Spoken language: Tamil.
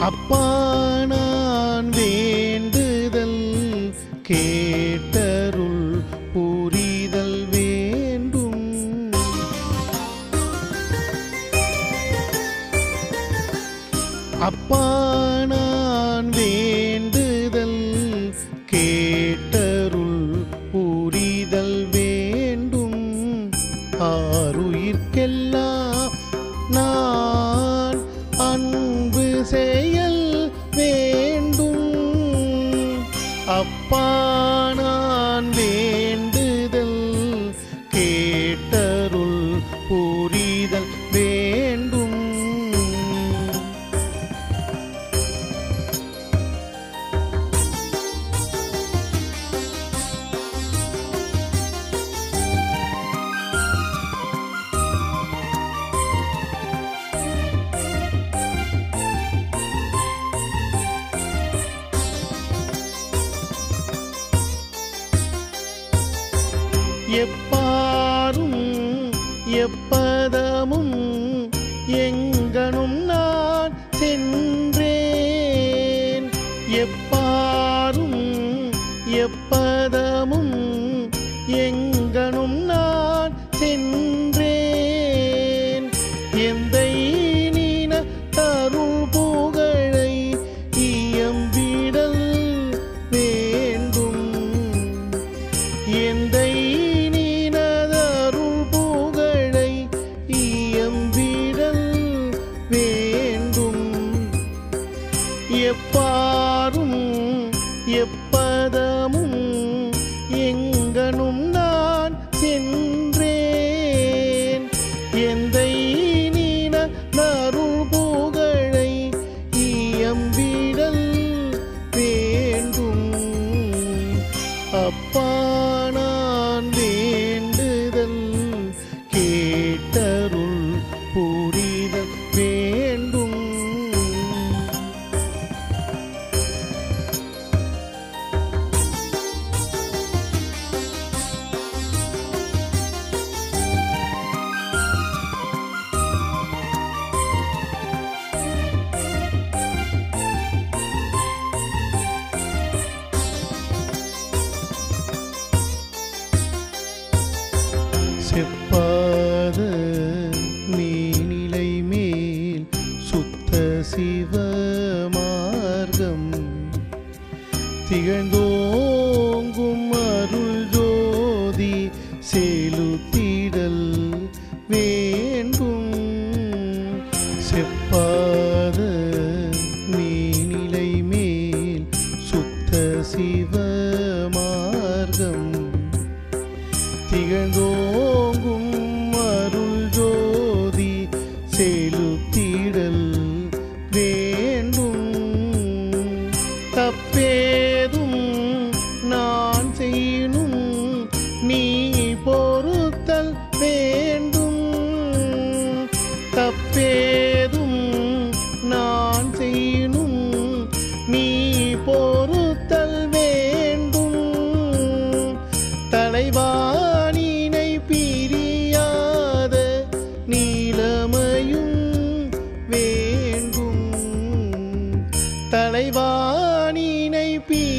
அப்பா நான் வேண்டுதல் கேட்டருள் புரிதல் வேண்டும். அப்பா செயல் வேண்டும். அப்பா எப்பாரும் எப்பதமும் எங்கனும் நான் சென்றேன். எப்பாரும் எப்பதமும் எங்கனும் நான் சென்றேன். எப்பாரும் செப்பாத மேனிலை மேல் சுத்த சிவ மார்க்கம் திகழ்ந்தோ தலைவானினை பிரியாத நீலமையும் வேண்டும் தலைவானினை பிரி